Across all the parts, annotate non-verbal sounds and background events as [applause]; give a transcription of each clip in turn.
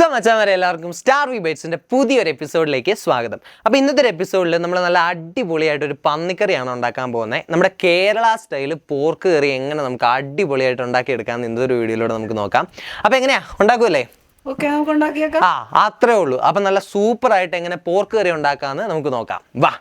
So മച്ചാമാരെ എല്ലാവർക്കും star V ബൈറ്റ്സിന്റെ പുതിയൊരു എപ്പിസോഡിലേക്ക് സ്വാഗതം. അപ്പോൾ ഇന്നത്തെ ഒരു എപ്പിസോഡിൽ നമ്മൾ നല്ല അടിപൊളിയായിട്ട് ഒരു പന്നിക്കറിയാണ് ഉണ്ടാക്കാൻ പോകുന്നത് നമ്മുടെ കേരള സ്റ്റൈൽ പോർക്ക് കറി എങ്ങനെ നമുക്ക് അടിപൊളിയായിട്ട് ഉണ്ടാക്കിയെടുക്കാമെന്ന് ഇന്നത്തെ ഒരു വീഡിയോയിലൂടെ നമുക്ക് നോക്കാം. അപ്പോൾ എങ്ങനെയാ? ഉണ്ടാക്കുമല്ലേ ഓക്കെ നമുക്ക് ഉണ്ടാക്കിയേക്കാം ആ അത്രേ ഉള്ളൂ. അപ്പം നല്ല സൂപ്പറായിട്ട് എങ്ങനെ പോർക്ക് കറി ഉണ്ടാക്കാമെന്ന് നമുക്ക് നോക്കാം. വാ.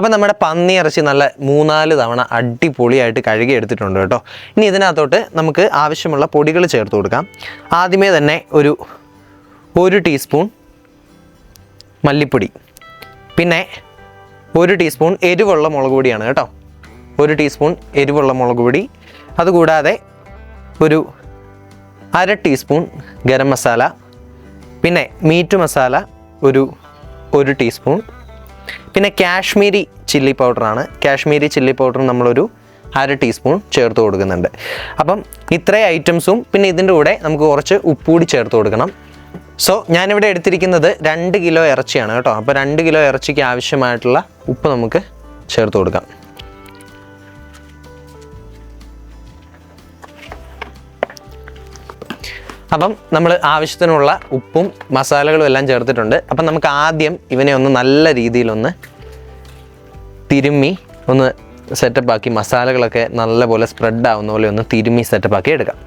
അപ്പം നമ്മുടെ പന്നി ഇറച്ചി നല്ല മൂന്നാൽ തവണ അടിപൊളിയായിട്ട് കഴുകി എടുത്തിട്ടുണ്ട് കേട്ടോ. ഇനി ഇതിനകത്തോട്ട് നമുക്ക് ആവശ്യമുള്ള പൊടികൾ ചേർത്ത് കൊടുക്കാം. ആദ്യമേ തന്നെ ഒരു ഒരു ടീസ്പൂൺ മല്ലിപ്പൊടി. പിന്നെ ഒരു ടീസ്പൂൺ എരിവുള്ള മുളക് പൊടിയാണ് കേട്ടോ. ഒരു ടീസ്പൂൺ എരിവുള്ള മുളക് പൊടി. അതുകൂടാതെ ഒരു അര ടീസ്പൂൺ ഗരം മസാല. പിന്നെ മീറ്റ് മസാല ഒരു ഒരു ടീസ്പൂൺ പിന്നെ കാശ്മീരി ചില്ലി പൗഡറാണ്. കാശ്മീരി ചില്ലി പൗഡർ നമ്മളൊരു അര ടീസ്പൂൺ ചേർത്ത് കൊടുക്കുന്നുണ്ട്. അപ്പം ഇത്രയും ഐറ്റംസും പിന്നെ ഇതിന്റെ കൂടെ നമുക്ക് കുറച്ച് ഉപ്പുകൂടി ചേർത്ത് കൊടുക്കണം. സോ ഞാനിവിടെ എടുത്തിരിക്കുന്നത് രണ്ട് കിലോ ഇറച്ചിയാണ് കേട്ടോ. അപ്പോൾ രണ്ട് കിലോ ഇറച്ചിക്ക് ആവശ്യമായിട്ടുള്ള ഉപ്പ് നമുക്ക് ചേർത്ത് കൊടുക്കാം. അപ്പം നമ്മൾ ആവശ്യത്തിനുള്ള ഉപ്പും മസാലകളും എല്ലാം ചേർത്തിട്ടുണ്ട്. അപ്പം നമുക്ക് ആദ്യം ഇവനെ ഒന്ന് നല്ല രീതിയിലൊന്ന് തിരുമ്മി ഒന്ന് സെറ്റപ്പ് ആക്കി മസാലകളൊക്കെ നല്ലപോലെ സ്പ്രെഡ് ആവുന്ന പോലെ ഒന്ന് തിരുമ്മി സെറ്റപ്പ് ആക്കി എടുക്കാം.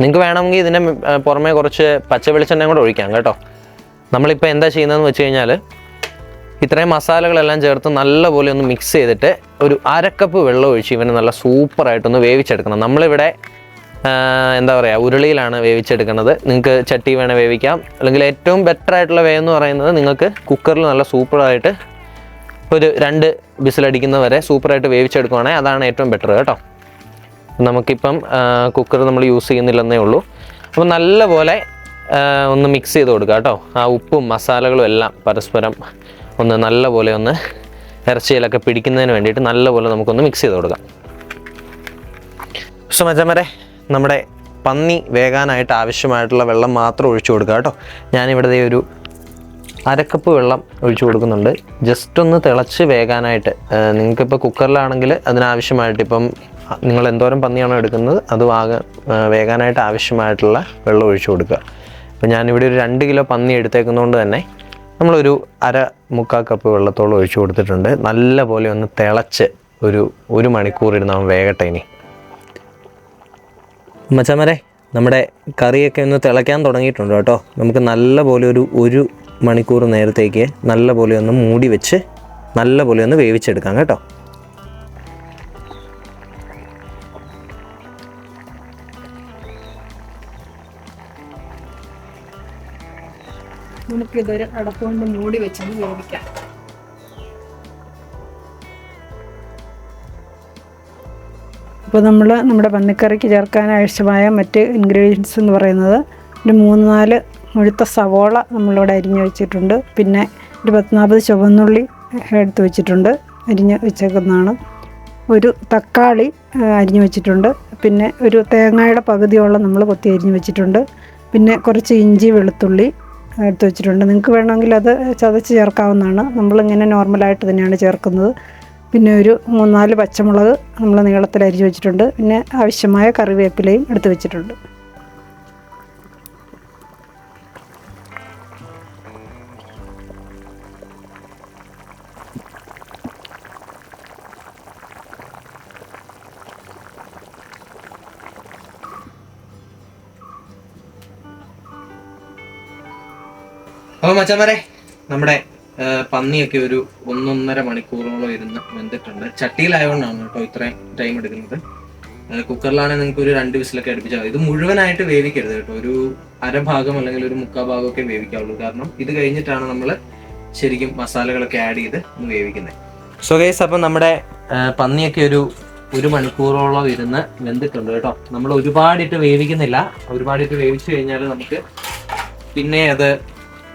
നിങ്ങൾക്ക് വേണമെങ്കിൽ ഇതിന്റെ പുറമേ കുറച്ച് പച്ച വെളിച്ചെണ്ണയും കൂടെ ഒഴിക്കാം കേട്ടോ. നമ്മളിപ്പോൾ എന്താ ചെയ്യുന്നതെന്ന് വെച്ച് കഴിഞ്ഞാൽ ഇത്രയും മസാലകളെല്ലാം ചേർത്ത് നല്ലപോലെ ഒന്ന് മിക്സ് ചെയ്തിട്ട് ഒരു അരക്കപ്പ് വെള്ളം ഒഴിച്ച് ഇവനെ നല്ല സൂപ്പറായിട്ടൊന്ന് വേവിച്ചെടുക്കണം. നമ്മളിവിടെ എന്താ പറയുക ഉരുളിയിലാണ് വേവിച്ചെടുക്കുന്നത്. നിങ്ങൾക്ക് ചട്ടി വേണേൽ വേവിക്കാം. അല്ലെങ്കിൽ ഏറ്റവും ബെറ്റർ ആയിട്ടുള്ള വേ എന്ന് പറയുന്നത് നിങ്ങൾക്ക് കുക്കറിൽ നല്ല സൂപ്പറായിട്ട് ഒരു രണ്ട് ബിസിലടിക്കുന്നവരെ സൂപ്പറായിട്ട് വേവിച്ചെടുക്കുവാണെങ്കിൽ അതാണ് ഏറ്റവും ബെറ്റർ കേട്ടോ. നമുക്കിപ്പം കുക്കർ നമ്മൾ യൂസ് ചെയ്യുന്നില്ലെന്നേ ഉള്ളൂ. അപ്പോൾ നല്ലപോലെ ഒന്ന് മിക്സ് ചെയ്ത് കൊടുക്കുക കേട്ടോ. ആ ഉപ്പും മസാലകളും എല്ലാം പരസ്പരം ഒന്ന് നല്ലപോലെ ഒന്ന് ഇറച്ചിയിലൊക്കെ പിടിക്കുന്നതിന് വേണ്ടിയിട്ട് നല്ലപോലെ നമുക്കൊന്ന് മിക്സ് ചെയ്ത് കൊടുക്കാം. സോ മച്ചമ്മരെ നമ്മുടെ പന്നി വേകാനായിട്ട് ആവശ്യമായിട്ടുള്ള വെള്ളം മാത്രം ഒഴിച്ചു കൊടുക്കുക കേട്ടോ. ഞാനിവിടെ ഒരു അരക്കപ്പ് വെള്ളം ഒഴിച്ചു കൊടുക്കുന്നുണ്ട്. ജസ്റ്റ് ഒന്ന് തിളച്ച് വേകാനായിട്ട് നിങ്ങൾക്കിപ്പോൾ കുക്കറിലാണെങ്കിൽ അതിനാവശ്യമായിട്ട് ഇപ്പം നിങ്ങൾ എന്തോരം പന്നിയാണോ എടുക്കുന്നത് അത് ആകെ വേകാനായിട്ട് ആവശ്യമായിട്ടുള്ള വെള്ളം ഒഴിച്ചു കൊടുക്കുക. അപ്പോൾ ഞാനിവിടെ ഒരു രണ്ട് കിലോ പന്നി എടുത്തേക്കുന്നതുകൊണ്ട് തന്നെ നമ്മളൊരു അര മുക്കാൽ കപ്പ് വെള്ളത്തോളം ഒഴിച്ചു കൊടുത്തിട്ടുണ്ട്. നല്ല പോലെ ഒന്ന് തിളച്ച് ഒരു ഒരു മണിക്കൂർ ഇരുന്ന് അവൻ വേഗട്ടെ ഇനി. മച്ചമരെ നമ്മുടെ കറിയൊക്കെ ഒന്ന് തിളയ്ക്കാൻ തുടങ്ങിയിട്ടുണ്ട് കേട്ടോ. നമുക്ക് നല്ല പോലെ ഒരു ഒരു മണിക്കൂർ നേരത്തേക്ക് നല്ല പോലെ ഒന്ന് മൂടി വെച്ച് നല്ല പോലെ ഒന്ന് വേവിച്ചെടുക്കാം കേട്ടോ. നമുക്കിതൊരു അടപ്പുകൊണ്ട് മൂടി വെച്ചൊന്ന് വേവിക്കാം. അപ്പോൾ നമ്മൾ നമ്മുടെ പന്നിക്കറിക്ക് ചേർക്കാൻ ആവശ്യമായ മറ്റ് ഇൻഗ്രീഡിയൻസ് എന്ന് പറയുന്നത് ഒരു മൂന്ന് നാല് മുഴുത്ത സവോള നമ്മളിവിടെ അരിഞ്ഞ് വെച്ചിട്ടുണ്ട്. പിന്നെ ഒരു പത്ത് നാൽപ്പത് ചുവന്നുള്ളി എടുത്ത് വെച്ചിട്ടുണ്ട്. അരിഞ്ഞ് വെച്ചേക്കുന്നതാണ്. ഒരു തക്കാളി അരിഞ്ഞ് വെച്ചിട്ടുണ്ട്. പിന്നെ ഒരു തേങ്ങയുടെ പകുതിയോളം നമ്മൾ കൊത്തി അരിഞ്ഞ് വെച്ചിട്ടുണ്ട്. പിന്നെ കുറച്ച് ഇഞ്ചി വെളുത്തുള്ളി എടുത്ത് വെച്ചിട്ടുണ്ട്. നിങ്ങൾക്ക് വേണമെങ്കിൽ അത് ചതച്ച് ചേർക്കാവുന്നതാണ്. നമ്മളിങ്ങനെ നോർമലായിട്ട് തന്നെയാണ് ചേർക്കുന്നത്. പിന്നെ ഒരു മൂന്നാൽ പച്ചമുളക് നമ്മൾ നീളത്തിൽ അരിഞ്ഞു വെച്ചിട്ടുണ്ട്. പിന്നെ ആവശ്യമായ കറിവേപ്പിലയും എടുത്ത് വെച്ചിട്ടുണ്ട്. അപ്പോൾ മച്ചന്മാരെ നമ്മുടെ പന്നിയൊക്കെ ഒരു ഒന്നൊന്നര മണിക്കൂറോളം ഇരുന്ന് വെന്തിട്ടുണ്ട്. ചട്ടിയിലായതുകൊണ്ടാണ് കേട്ടോ ഇത്രയും ടൈം എടുക്കുന്നത്. കുക്കറിലാണെങ്കിൽ നിങ്ങൾക്ക് ഒരു രണ്ട് വിസിലൊക്കെ അടുപ്പിച്ചാൽ ഇത് മുഴുവനായിട്ട് വേവിക്കരുത് കേട്ടോ. ഒരു അരഭാഗം അല്ലെങ്കിൽ ഒരു മുക്കാൽ ഭാഗമൊക്കെ വേവിക്കാവുള്ളൂ. കാരണം ഇത് കഴിഞ്ഞിട്ടാണ് നമ്മൾ ശരിക്കും മസാലകളൊക്കെ ആഡ് ചെയ്ത് ഒന്ന് വേവിക്കുന്നത് സോ ഗൈസ് അപ്പം നമ്മുടെ പന്നിയൊക്കെ ഒരു ഒരു മണിക്കൂറോളം ഇരുന്ന് വെന്തിട്ടുണ്ട് കേട്ടോ. നമ്മൾ ഒരുപാടിട്ട് വേവിക്കുന്നില്ല. ഒരുപാടിട്ട് വേവിച്ചു കഴിഞ്ഞാൽ നമുക്ക് പിന്നെ അത്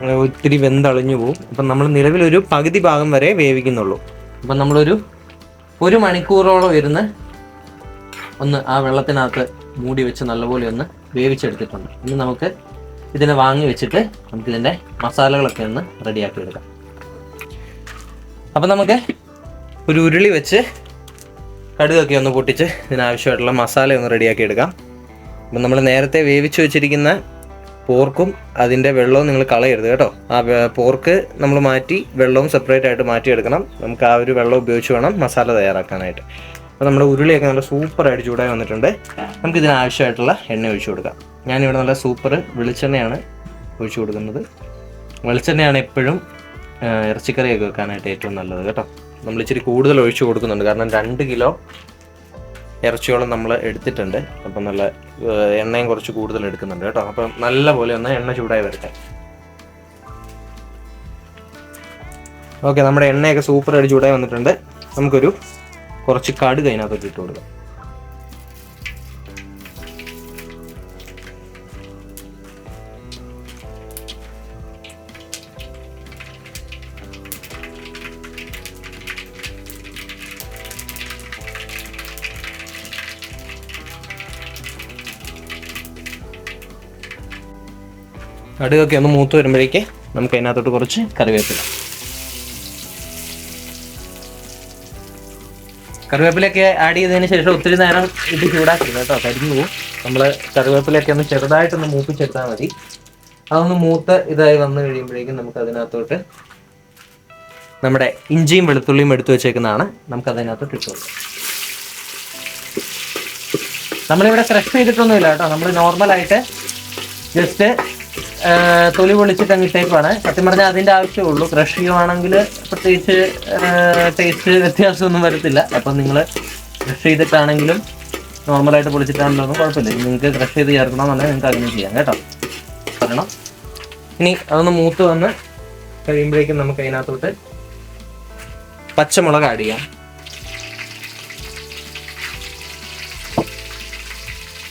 ഒത്തിരി വെന്തളിഞ്ഞു പോകും അപ്പം നമ്മൾ നിലവിൽ ഒരു പകുതി ഭാഗം വരെ വേവിക്കുന്നുള്ളൂ. അപ്പം നമ്മളൊരു ഒരു മണിക്കൂറോളം ഇരുന്ന് ഒന്ന് ആ വെള്ളത്തിനകത്ത് മൂടി വെച്ച് നല്ലപോലെ ഒന്ന് വേവിച്ചെടുത്തിട്ടുണ്ട്. ഇനി നമുക്ക് ഇതിനെ വാങ്ങി വെച്ചിട്ട് നമുക്ക് ഇതിന്റെ മസാലകളൊക്കെ ഒന്ന് റെഡിയാക്കി എടുക്കാം അപ്പം നമുക്ക് ഒരു ഉരുളി വെച്ച് കടുകൊക്കെ ഒന്ന് പൊട്ടിച്ച് ഇതിനാവശ്യമായിട്ടുള്ള മസാല ഒന്ന് റെഡിയാക്കി എടുക്കാം അപ്പം നമ്മൾ നേരത്തെ വേവിച്ച് വെച്ചിരിക്കുന്ന പോർക്കും അതിന്റെ വെള്ളവും നിങ്ങൾ കളയരുത് കേട്ടോ. ആ പോർക്ക് നമ്മൾ മാറ്റി വെള്ളവും സെപ്പറേറ്റ് ആയിട്ട് മാറ്റിയെടുക്കണം. നമുക്ക് ആ ഒരു വെള്ളം ഉപയോഗിച്ച് വേണം മസാല തയ്യാറാക്കാനായിട്ട്. അപ്പോൾ നമ്മുടെ ഉരുളിയൊക്കെ നല്ല സൂപ്പറായിട്ട് ചൂടായി വന്നിട്ടുണ്ട്. നമുക്ക് ഇതിന് എണ്ണ ഒഴിച്ചു കൊടുക്കാം. ഞാനിവിടെ നല്ല സൂപ്പർ വെളിച്ചെണ്ണയാണ് ഒഴിച്ചു കൊടുക്കുന്നത്. വെളിച്ചെണ്ണയാണ് എപ്പോഴും ഇറച്ചിക്കറിയൊക്കെ വെക്കാനായിട്ട് ഏറ്റവും നല്ലത് കേട്ടോ. നമ്മൾ ഇച്ചിരി കൂടുതൽ ഒഴിച്ചു കൊടുക്കുന്നുണ്ട്. കാരണം രണ്ട് കിലോ ഇറച്ചിയോളം നമ്മൾ എടുത്തിട്ടുണ്ട്. അപ്പം നല്ല എണ്ണയും കുറച്ച് കൂടുതൽ എടുക്കുന്നുണ്ട് കേട്ടോ. അപ്പം നല്ല പോലെ ഒന്ന് എണ്ണ ചൂടായി വരട്ടെ. ഓക്കെ നമ്മുടെ എണ്ണയൊക്കെ സൂപ്പറായിട്ട് ചൂടായി വന്നിട്ടുണ്ട്. നമുക്കൊരു കുറച്ച് കടുക് അതിനകത്തോട്ട് ഇട്ട് കൊടുക്കാം. കടുകൊക്കെ ഒന്ന് മൂത്ത് വരുമ്പോഴേക്ക് നമുക്ക് അതിനകത്തോട്ട് കുറച്ച് കറിവേപ്പില. കറിവേപ്പിലൊക്കെ ആഡ് ചെയ്തതിന് ശേഷം ഒത്തിരി നേരം ഇത് ചൂടാക്കി കേട്ടോ കരിഞ്ഞു പോകും നമ്മൾ കറിവേപ്പിലൊക്കെ ഒന്ന് ചെറുതായിട്ടൊന്ന് മൂപ്പിച്ചെടുത്താൽ മതി. അതൊന്ന് മൂത്ത് ഇതായി വന്നു കഴിയുമ്പോഴേക്കും നമുക്ക് അതിനകത്തോട്ട് നമ്മുടെ ഇഞ്ചിയും വെളുത്തുള്ളിയും എടുത്തു വെച്ചേക്കുന്നതാണ് നമുക്ക് അതിനകത്തോട്ട് ഇട്ടു നമ്മളിവിടെ ക്രഷ് ചെയ്തിട്ടൊന്നുമില്ല കേട്ടോ നമ്മൾ നോർമലായിട്ട് ജസ്റ്റ് തൊലി പൊളിച്ചിട്ട് അങ്ങ് ഇട്ടേക്കുവാണ്. സത്യം പറഞ്ഞാൽ അതിന്റെ ആവശ്യമേ ക്രഷ് ചെയ്യുവാണെങ്കിൽ പ്രത്യേകിച്ച് ടേസ്റ്റ് വ്യത്യാസമൊന്നും വരത്തില്ല. അപ്പം നിങ്ങൾ ക്രഷ് ചെയ്തിട്ടാണെങ്കിലും നോർമലായിട്ട് പൊളിച്ചിട്ടാണെങ്കിലും കുഴപ്പമില്ല. നിങ്ങൾക്ക് ക്രഷ് ചെയ്ത് ചേർക്കണമെന്നുണ്ടെങ്കിൽ നിങ്ങൾക്ക് അങ്ങനെ ചെയ്യാം കേട്ടോ. പറയണം ഇനി അതൊന്ന് മൂത്ത് വന്ന് കഴിയുമ്പോഴേക്കും നമുക്ക് അതിനകത്തോട്ട് പച്ചമുളക് ആഡ് ചെയ്യാം.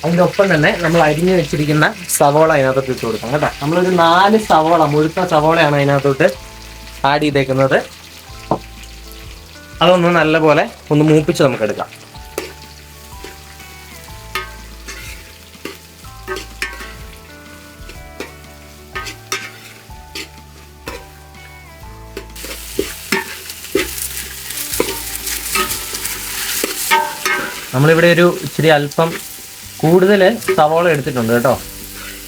അതിന്റെ ഒപ്പം തന്നെ നമ്മൾ അരിഞ്ഞു വെച്ചിരിക്കുന്ന സവോള അതിനകത്തോട്ട് ഇട്ട് കൊടുക്കാം കേട്ടോ. നമ്മളൊരു നാല് സവോള മുഴുത്ത സവോളയാണ് അതിനകത്തോട്ട് ആഡ് ചെയ്തേക്കുന്നത്. അതൊന്ന് നല്ലപോലെ ഒന്ന് മൂപ്പിച്ച് നമുക്ക് എടുക്കാം. നമ്മളിവിടെ ഒരു ഇച്ചിരി അല്പം കൂടുതൽ സവോള എടുത്തിട്ടുണ്ട് കേട്ടോ.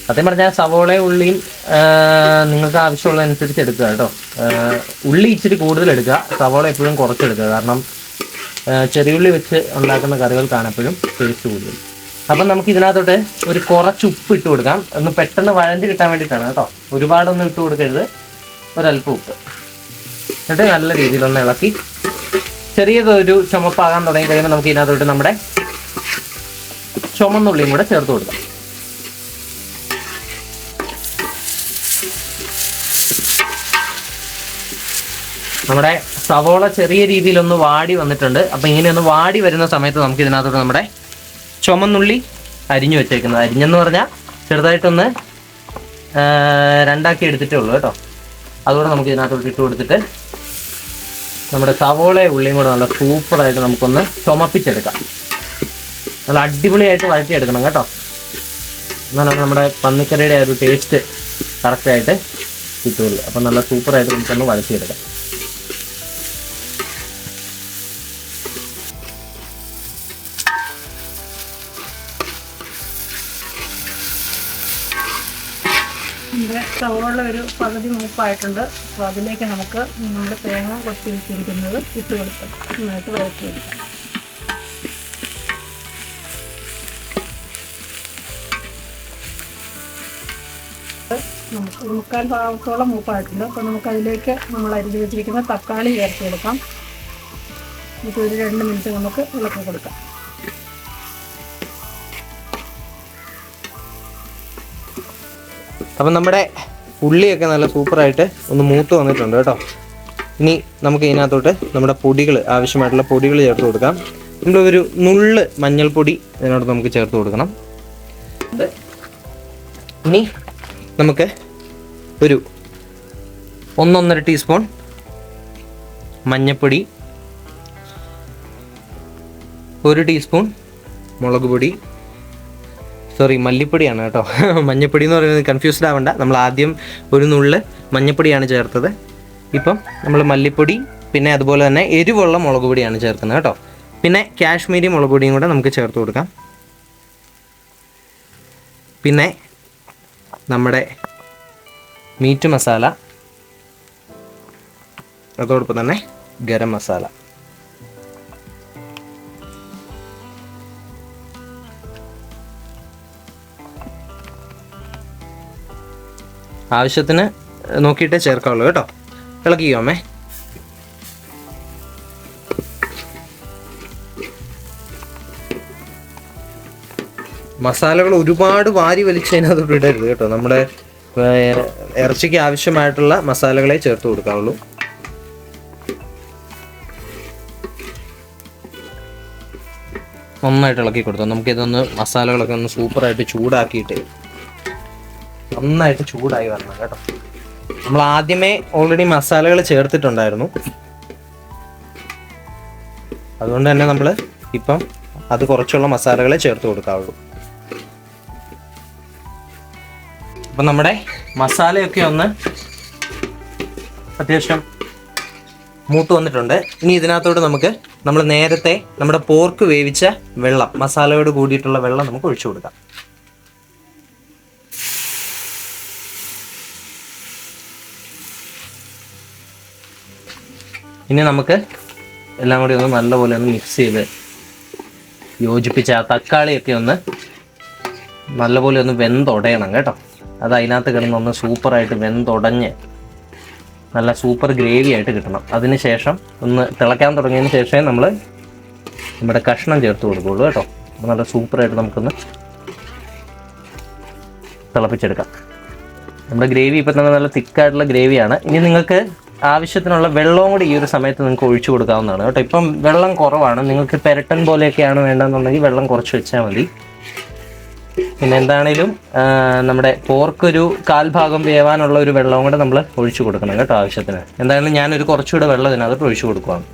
സത്യം പറഞ്ഞാൽ സവോള ഉള്ളിയും നിങ്ങൾക്ക് ആവശ്യമുള്ളതനുസരിച്ച് എടുക്കുക കേട്ടോ. ഉള്ളി ഇച്ചിരി കൂടുതൽ എടുക്കുക. സവോള എപ്പോഴും കുറച്ചെടുക്കുക. കാരണം ചെറിയുള്ളി വെച്ച് ഉണ്ടാക്കുന്ന കറികൾക്കാണ് എപ്പോഴും ടേസ്റ്റ് കൂടുതൽ. അപ്പം നമുക്ക് ഇതിനകത്തോട്ട് ഒരു കുറച്ച് ഉപ്പ് ഇട്ട് കൊടുക്കാം. ഒന്ന് പെട്ടെന്ന് വഴഞ്ഞ് കിട്ടാൻ വേണ്ടിയിട്ടാണ് കേട്ടോ. ഒരുപാടൊന്നും ഇട്ട് കൊടുക്കരുത്. ഒരല്പം ഉപ്പ്. എന്നിട്ട് നല്ല രീതിയിലൊന്ന് ഇളക്കി ചെറിയതൊരു ചുമപ്പാകാൻ തുടങ്ങി കഴിയുമ്പോൾ നമുക്ക് ഇതിനകത്തോട്ട് നമ്മുടെ ചുമന്നുള്ളിയും കൂടെ ചേർത്ത് കൊടുക്കാം. നമ്മുടെ സവോള ചെറിയ രീതിയിൽ ഒന്ന് വാടി വന്നിട്ടുണ്ട്. അപ്പം ഇങ്ങനെ ഒന്ന് വാടി വരുന്ന സമയത്ത് നമുക്ക് ഇതിനകത്തോട്ട് നമ്മുടെ ചുമന്നുള്ളി അരിഞ്ഞു വെച്ചേക്കുന്നത്. അരിഞ്ഞെന്ന് പറഞ്ഞാൽ ചെറുതായിട്ടൊന്ന് രണ്ടാക്കി എടുത്തിട്ടേ ഉള്ളൂ കേട്ടോ. അതുകൂടെ നമുക്ക് ഇതിനകത്തോട്ട് ഇട്ട് കൊടുത്തിട്ട് നമ്മുടെ സവോളയും ഉള്ളിയും കൂടെ നല്ല സൂപ്പറായിട്ട് നമുക്കൊന്ന് ചുമപ്പിച്ചെടുക്കാം. നല്ല അടിപൊളിയായിട്ട് വഴറ്റിയെടുക്കണം കേട്ടോ. എന്നാലാണ് നമ്മുടെ പന്നിക്കറിയുടെ ഒരു ടേസ്റ്റ് കറക്റ്റായിട്ട് കിട്ടുള്ളൂ. അപ്പം നല്ല സൂപ്പറായിട്ട് നമുക്കൊന്ന് വഴറ്റിയെടുക്കാം. നമ്മുടെ സവോള ഒരു പകുതി മൂപ്പായിട്ടുണ്ട്. അപ്പോൾ അതിലേക്ക് നമുക്ക് നമ്മുടെ തേങ്ങ കൊത്തി വെച്ചിരിക്കുന്നത് ഇട്ട് കൊടുക്കാം. നന്നായിട്ട് വഴറ്റിയെടുക്കാം. നമുക്ക് ഒരു മുക്കാൽ ഭാഗത്തോളം മൂപ്പായിട്ടുണ്ട്. അപ്പോൾ നമുക്ക് അതിലേക്ക് നമ്മൾ അരിഞ്ഞു വെച്ചിരിക്കുന്ന തക്കാളി ചേർത്ത് കൊടുക്കാം. നമുക്ക് ഒരു രണ്ട് മിനിറ്റ് നമുക്ക് ഇളക്കി കൊടുക്കാം. അപ്പം നമ്മുടെ ഉള്ളിയൊക്കെ നല്ല സൂപ്പറായിട്ട് ഒന്ന് മൂത്ത് വന്നിട്ടുണ്ട് കേട്ടോ. ഇനി നമുക്ക് ഇതിനകത്തോട്ട് നമ്മുടെ പൊടികൾ ആവശ്യമായിട്ടുള്ള പൊടികൾ ചേർത്ത് കൊടുക്കാം. നമ്മൾ ഒരു നുള്ള് മഞ്ഞൾപ്പൊടി ഇതിനോട് നമുക്ക് ചേർത്ത് കൊടുക്കണം. ഇനി നമുക്ക് ഒരു ഒന്നൊന്നര ടീസ്പൂൺ മഞ്ഞപ്പൊടി ഒരു ടീസ്പൂൺ മുളക് പൊടി. സോറി മല്ലിപ്പൊടിയാണ് കേട്ടോ. [laughs] മഞ്ഞപ്പൊടി എന്ന് പറയുന്നത് കൺഫ്യൂസ്ഡ് ആവണ്ട. നമ്മൾ ആദ്യം ഒരു നുള്ള് മഞ്ഞപ്പൊടിയാണ് ചേർത്തത്. ഇപ്പം നമ്മൾ മല്ലിപ്പൊടി പിന്നെ അതുപോലെ തന്നെ എരിവുള്ള മുളക് പൊടിയാണ് ചേർക്കുന്നത് കേട്ടോ. പിന്നെ കാശ്മീരി മുളക് പൊടിയും കൂടെ നമുക്ക് ചേർത്ത് കൊടുക്കാം. പിന്നെ നമ്മുടെ മീറ്റ് മസാല. അതോടൊപ്പം തന്നെ ഗരം മസാല. ആവശ്യത്തിന് നോക്കിയിട്ടേ ചേർക്കാവുള്ളൂ കേട്ടോ. ഇളക്കിക്കോ അമ്മേ. മസാലകൾ ഒരുപാട് വാരി വലിച്ചതിനകത്തോട്ട് ഇടരുത് കേട്ടോ. നമ്മുടെ ഇറച്ചിക്ക് ആവശ്യമായിട്ടുള്ള മസാലകളെ ചേർത്ത് കൊടുക്കാവുള്ളൂ. നന്നായിട്ട് ഇളക്കി കൊടുത്തു നമുക്ക് ഇതൊന്ന് മസാലകളൊക്കെ ഒന്ന് സൂപ്പറായിട്ട് ചൂടാക്കിയിട്ട് നന്നായിട്ട് ചൂടായി വരണം കേട്ടോ. നമ്മൾ ആദ്യമേ ഓൾറെഡി മസാലകൾ ചേർത്തിട്ടുണ്ടായിരുന്നു. അതുകൊണ്ട് തന്നെ നമ്മൾ ഇപ്പം അത് കുറച്ചുള്ള മസാലകളെ ചേർത്ത് കൊടുക്കാവുള്ളൂ. അപ്പം നമ്മുടെ മസാലയൊക്കെ ഒന്ന് അത്യാവശ്യം മൂത്ത് വന്നിട്ടുണ്ട്. ഇനി ഇതിനകത്തോട് നമുക്ക് നമ്മൾ നേരത്തെ നമ്മുടെ പോർക്ക് വേവിച്ച വെള്ളം മസാലയോട് കൂടിയിട്ടുള്ള വെള്ളം നമുക്ക് ഒഴിച്ചു കൊടുക്കാം. ഇനി നമുക്ക് എല്ലാം കൂടി ഒന്ന് നല്ലപോലെ ഒന്ന് മിക്സ് ചെയ്ത് യോജിപ്പിച്ച് ആ തക്കാളിയൊക്കെ ഒന്ന് നല്ലപോലെ ഒന്ന് വെന്തുടയണം കേട്ടോ. അത് അതിനകത്ത് കിടന്ന് ഒന്ന് സൂപ്പറായിട്ട് വെന്തുടഞ്ഞ് നല്ല സൂപ്പർ ഗ്രേവി ആയിട്ട് കിട്ടണം. അതിന് ശേഷം ഒന്ന് തിളക്കാൻ തുടങ്ങിയതിന് ശേഷമേ നമ്മൾ നമ്മുടെ കഷ്ണം ചേർത്ത് കൊടുക്കുകയുള്ളൂ കേട്ടോ. അപ്പോൾ നല്ല സൂപ്പറായിട്ട് നമുക്കൊന്ന് തിളപ്പിച്ചെടുക്കാം. നമ്മുടെ ഗ്രേവി ഇപ്പം തന്നെ നല്ല തിക്കായിട്ടുള്ള ഗ്രേവിയാണ്. ഇനി നിങ്ങൾക്ക് ആവശ്യത്തിനുള്ള വെള്ളവും കൂടി ഈ ഒരു സമയത്ത് നിങ്ങൾക്ക് ഒഴിച്ചു കൊടുക്കാവുന്നതാണ് കേട്ടോ. ഇപ്പം വെള്ളം കുറവാണ്. നിങ്ങൾക്ക് പെരട്ടൻ പോലെയൊക്കെയാണ് വേണ്ടതെന്നുണ്ടെങ്കിൽ വെള്ളം കുറച്ച് വെച്ചാൽ മതി. പിന്നെ എന്താണേലും നമ്മുടെ പോർക്ക് ഒരു കാൽഭാഗം വേവാനുള്ള ഒരു വെള്ളവും കൂടെ നമ്മൾ ഒഴിച്ചു കൊടുക്കണം കേട്ടോ ആവശ്യത്തിന്. എന്തായാലും ഞാനൊരു കുറച്ചുകൂടെ വെള്ളം ഇതിനകത്ത് ഒഴിച്ചു കൊടുക്കുവാണ്.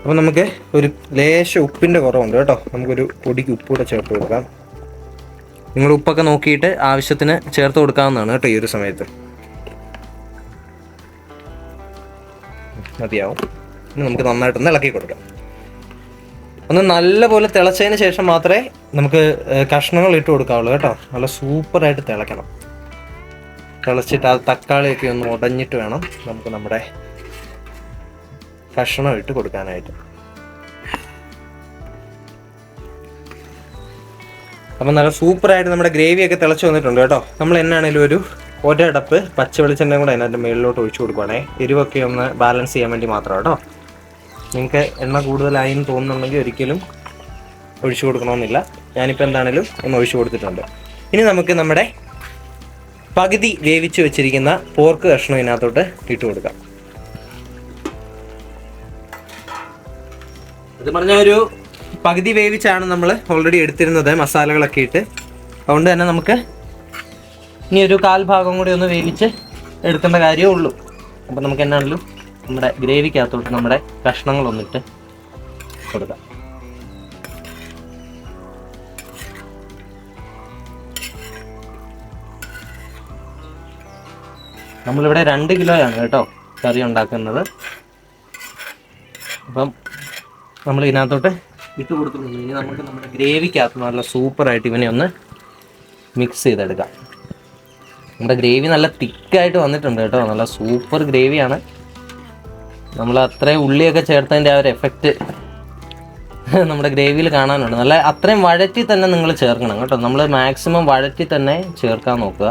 അപ്പോൾ നമുക്ക് ഒരു ലേശ ഉപ്പിന്റെ കുറവുണ്ട് കേട്ടോ. നമുക്കൊരു പൊടിക്ക് ഉപ്പ് കൂടെ ചേർത്ത് കൊടുക്കാം. നിങ്ങൾ ഉപ്പൊക്കെ നോക്കിയിട്ട് ആവശ്യത്തിന് ചേർത്ത് കൊടുക്കാവുന്നതാണ് കേട്ടോ ഈ ഒരു സമയത്ത്. മതിയാവും. നമുക്ക് നന്നായിട്ടൊന്ന് ഇളക്കി കൊടുക്കാം. ഒന്ന് നല്ലപോലെ തിളച്ചതിന് ശേഷം മാത്രമേ നമുക്ക് കഷ്ണങ്ങൾ ഇട്ട് കൊടുക്കാവുള്ളൂ കേട്ടോ. നല്ല സൂപ്പറായിട്ട് തിളക്കണം തിളച്ചിട്ട് ആ തക്കാളിയൊക്കെ ഒന്ന് ഉടഞ്ഞിട്ട് വേണം നമുക്ക് നമ്മുടെ കഷ്ണം ഇട്ട് കൊടുക്കാനായിട്ട്. അപ്പം നല്ല സൂപ്പറായിട്ട് നമ്മുടെ ഗ്രേവിയൊക്കെ തിളച്ച് വന്നിട്ടുണ്ട് കേട്ടോ. നമ്മൾ എന്നാണേലും ഒരു ഒരടപ്പ് പച്ച വെളിച്ചെണ്ണയും കൂടെ അതിനകത്ത് മുകളിലോട്ട് ഒഴിച്ചു കൊടുക്കുവാണേ. എരിവൊക്കെ ഒന്ന് ബാലൻസ് ചെയ്യാൻ വേണ്ടി മാത്രം കേട്ടോ. നിങ്ങൾക്ക് എണ്ണ കൂടുതലായി എന്ന് തോന്നുന്നുണ്ടെങ്കിൽ ഒരിക്കലും ഒഴിച്ചു കൊടുക്കണമെന്നില്ല. ഞാനിപ്പോൾ എന്താണേലും ഒന്ന് ഒഴിച്ചു കൊടുത്തിട്ടുണ്ട്. ഇനി നമുക്ക് നമ്മുടെ പകുതി വേവിച്ച് വെച്ചിരിക്കുന്ന പോർക്ക് കഷ്ണം ഇതിനകത്തോട്ട് ഇട്ട് കൊടുക്കാം. അത് പറഞ്ഞ ഒരു പകുതി വേവിച്ചാണ് നമ്മൾ ഓൾറെഡി എടുത്തിരുന്നത് മസാലകളൊക്കെ ഇട്ട്. അതുകൊണ്ട് തന്നെ നമുക്ക് ഇനി ഒരു കാൽ ഭാഗം കൂടി ഒന്ന് വേവിച്ച് എടുക്കേണ്ട കാര്യമേ ഉള്ളൂ. അപ്പം നമുക്ക് എന്നാണല്ലോ നമ്മുടെ ഗ്രേവിക്കകത്തോട്ട് നമ്മുടെ കഷ്ണങ്ങൾ കഷ്ണങ്ങളൊന്നിട്ട് കൊടുക്കാം. നമ്മളിവിടെ രണ്ട് കിലോയാണ് കേട്ടോ കറി ഉണ്ടാക്കുന്നത്. അപ്പം നമ്മൾ ഇതിനകത്തോട്ട് ഇട്ട് കൊടുത്തിട്ടുണ്ട്. ഇനി നമുക്ക് നമ്മുടെ ഗ്രേവിക്കകത്ത് നല്ല സൂപ്പറായിട്ട് ഇവനെ ഒന്ന് മിക്സ് ചെയ്തെടുക്കാം. നമ്മുടെ ഗ്രേവി നല്ല തിക്കായിട്ട് വന്നിട്ടുണ്ട് കേട്ടോ. നല്ല സൂപ്പർ ഗ്രേവിയാണ്. നമ്മൾ അത്രയും ഉള്ളിയൊക്കെ ചേർത്തതിന്റെ ആ ഒരു എഫക്റ്റ് നമ്മുടെ ഗ്രേവിയിൽ കാണാനുണ്ട്. നല്ല അത്രയും വഴറ്റി തന്നെ നിങ്ങൾ ചേർക്കണം കേട്ടോ. നമ്മൾ മാക്സിമം വഴറ്റി തന്നെ ചേർക്കാൻ നോക്കുക.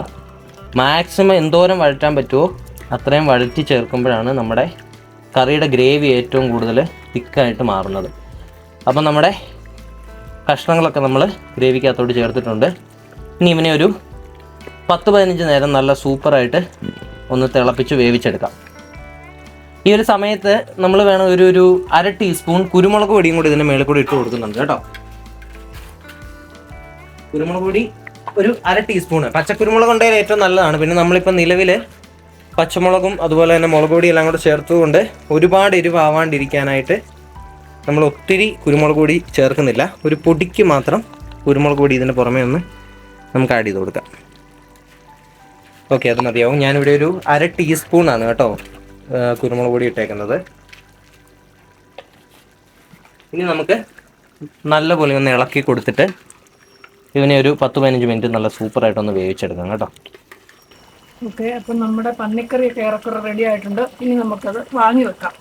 മാക്സിമം എന്തോരം വഴറ്റാൻ പറ്റുമോ അത്രയും വഴറ്റി ചേർക്കുമ്പോഴാണ് നമ്മുടെ കറിയുടെ ഗ്രേവി ഏറ്റവും കൂടുതൽ തിക്കായിട്ട് മാറുന്നത്. അപ്പം നമ്മുടെ കഷ്ണങ്ങളൊക്കെ നമ്മൾ ഗ്രേവിക്കകത്തോട്ട് ചേർത്തിട്ടുണ്ട്. ഇനി ഇവനെ ഒരു പത്ത് പതിനഞ്ച് നേരം നല്ല സൂപ്പറായിട്ട് ഒന്ന് തിളപ്പിച്ച് വേവിച്ചെടുക്കാം. ഈ ഒരു സമയത്ത് നമ്മൾ വേണം ഒരു ഒരു അര ടീസ്പൂൺ കുരുമുളക് പൊടിയും കൂടി ഇതിന്റെ മേളിൽ കൂടി ഇട്ട് കൊടുക്കുന്നുണ്ട് കേട്ടോ. കുരുമുളക് പൊടി ഒരു അര ടീസ്പൂണ് പച്ചക്കുരുമുളക് ഉണ്ടെങ്കിൽ ഏറ്റവും നല്ലതാണ്. പിന്നെ നമ്മളിപ്പോൾ നിലവിൽ പച്ചമുളകും അതുപോലെ തന്നെ മുളക് പൊടി എല്ലാം കൂടെ ചേർത്തുകൊണ്ട് ഒരുപാട് എരിവാവാണ്ടിരിക്കാനായിട്ട് നമ്മൾ ഒത്തിരി കുരുമുളക് പൊടി ചേർക്കുന്നില്ല. ഒരു പൊടിക്ക് മാത്രം കുരുമുളക് പൊടി ഇതിന്റെ പുറമേ ഒന്ന് നമുക്ക് ആഡ് ചെയ്ത് കൊടുക്കാം. ഓക്കെ അത് മതിയാവും. ഞാനിവിടെ ഒരു അര ടീസ്പൂണാണ് കേട്ടോ കുരുമുളക് പൊടി ഇട്ടേക്കുന്നത്. ഇനി നമുക്ക് നല്ലപോലെ ഒന്ന് ഇളക്കി കൊടുത്തിട്ട് ഇതിനെ ഒരു പത്ത് പതിനഞ്ച് മിനിറ്റ് നല്ല സൂപ്പറായിട്ടൊന്ന് വേവിച്ചെടുക്കാം കേട്ടോ. ഓക്കെ അപ്പം നമ്മുടെ പന്നിക്കറിയൊക്കെ ഏറെക്കുറെ റെഡി ആയിട്ടുണ്ട്. ഇനി നമുക്കത് വാങ്ങി വെക്കാം.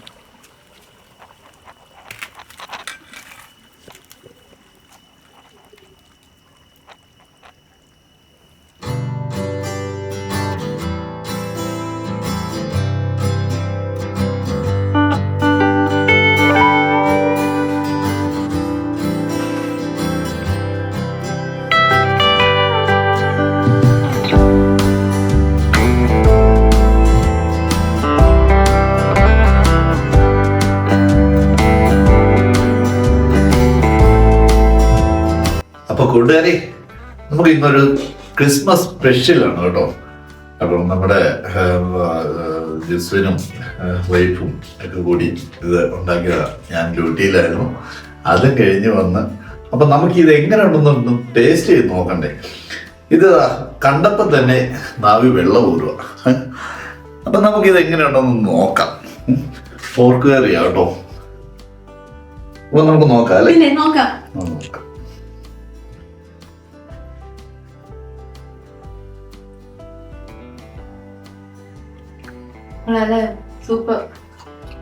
കൂട്ടുകാരെ നമുക്ക് ഇന്നൊരു ക്രിസ്മസ് സ്പെഷ്യലാണ് കേട്ടോ. അപ്പം നമ്മുടെ ജിസ്വിനും വൈഫും ഒക്കെ കൂടി ഇത് ഉണ്ടാക്കിയതാണ് ഞാൻ ഡ്യൂട്ടിയിലായിരുന്നു. അതും കഴിഞ്ഞ് വന്ന് അപ്പൊ നമുക്ക് ഇത് എങ്ങനെ ഉണ്ടെന്നൊന്ന് ടേസ്റ്റ് ചെയ്ത് നോക്കണ്ടേ. ഇത് കണ്ടപ്പോൾ തന്നെ നാവി വെള്ളം ഊരുക അപ്പൊ നമുക്ക് ഇത് എങ്ങനെ എങ്ങനെയുണ്ടെന്ന് നോക്കാം. ഫോർക്ക് കറിയാ കേട്ടോ. അപ്പൊ നമുക്ക് നോക്കാം അല്ലേ? നോക്കാം. വളരെ സൂപ്പർ.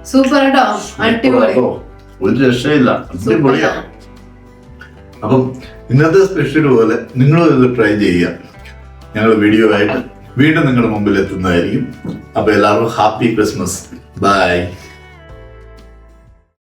സൂപ്പർ കേട്ടോ. അടിപൊളി. ഒരു രക്ഷയില്ല. അടിപൊളിയാ. സൂപ്പറാ. അപ്പം ഇന്നത്തെ സ്പെഷ്യൽ പോലെ നിങ്ങളും ഇത് ട്രൈ ചെയ്യുക. ഞങ്ങൾ വീഡിയോ ആയിട്ട് വീണ്ടും നിങ്ങളുടെ മുമ്പിൽ എത്തുന്നതായിരിക്കും. അപ്പൊ എല്ലാവർക്കും ഹാപ്പി ക്രിസ്മസ് ബൈ